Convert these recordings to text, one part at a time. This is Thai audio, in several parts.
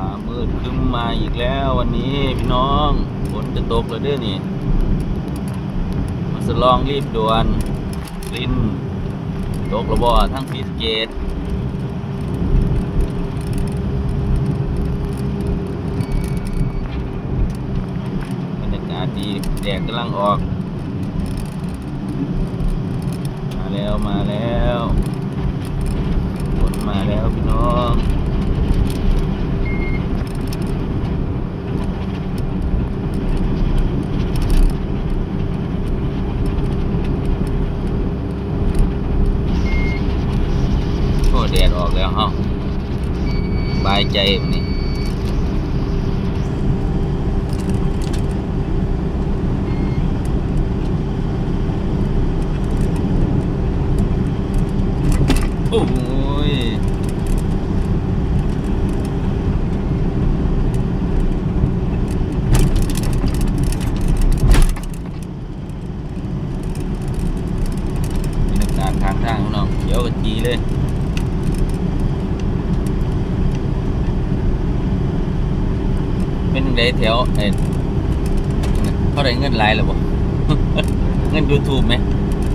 ามืดคึ้มมาอีกแล้ววันนี้พี่น้องฝนจะตกแล้วเด้อนี่มาสลองรีบด่วนลินตกระบอทั้งฟีสเกตบรรยากาศดีแดดกำลังออก มาแล้วมาแล้วฝนมาแล้วพี่น้อง โอ้แดดออก แล้วเฮาบายใจวันนี้โอ้ยบรรยากาศทางทางของน้องเขียวกะจีเลย เป็น ไดแถวเอ็นเขาได้เงินไลน์หรือบ่เงิน YouTube ไหม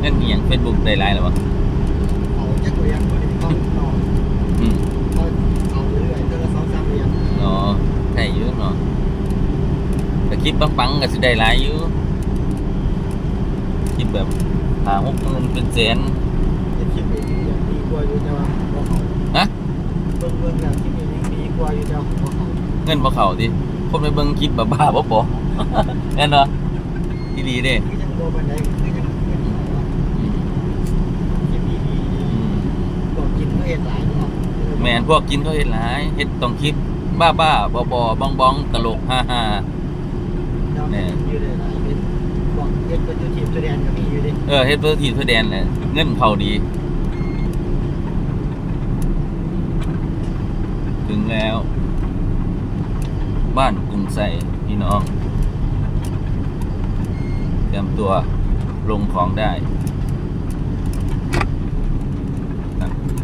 เงินอหย่าง Facebook ได้ไลน์หรือบ่เอาแค่ตัวอย่างตัวนี้ต้องต่ออืมเอาเอาเรื่อยๆเดือนละสองสามเหรียญเนาะได้อยู่เนาะแต่คลิปปังๆก็สิได้หลายอยู่คลิปแบบหาหกหมื่นเป็นแสนจะคิดไปดีอย่างดีกว่าอยู่แต่ว่าหัวเขาฮะเบิ่งเบิ่งอย่างคิดไปดีดีกว่าอยู่แต่หัวเขาเงินบ่เข้าติ คนไปเบิ่งคลิปบ้าๆบ่บ่แน่นเนาะที่ดีเด้คือยังโดนบันไดคือยังเป็นหัวอืมคิดดีดีอืมบอกกินเพื่อเห็นหลายเนาะแม่นพวกกินเขาเฮ็ดหลายเฮ็ดต้องคลิปบ้าๆบอๆบ้องๆตลกฮ่าๆเราเนี่ยอยู่เลยหลายเป็นบอกเฮ็ดเป็นยูทีมแสดงก็มีอยู่ดิเออเฮ็ดเพื่อทีมเพื่อแดนแหละเงินเขาดี ถึงแล้ว บ้านกรุงไสพี่น้อง เตรียมตัวลงของได้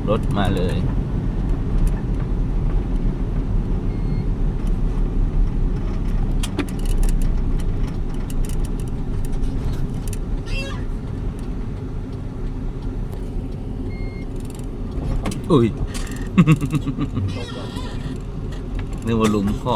รถมาเลยอุ้ยนึกว่าหลุมข้อ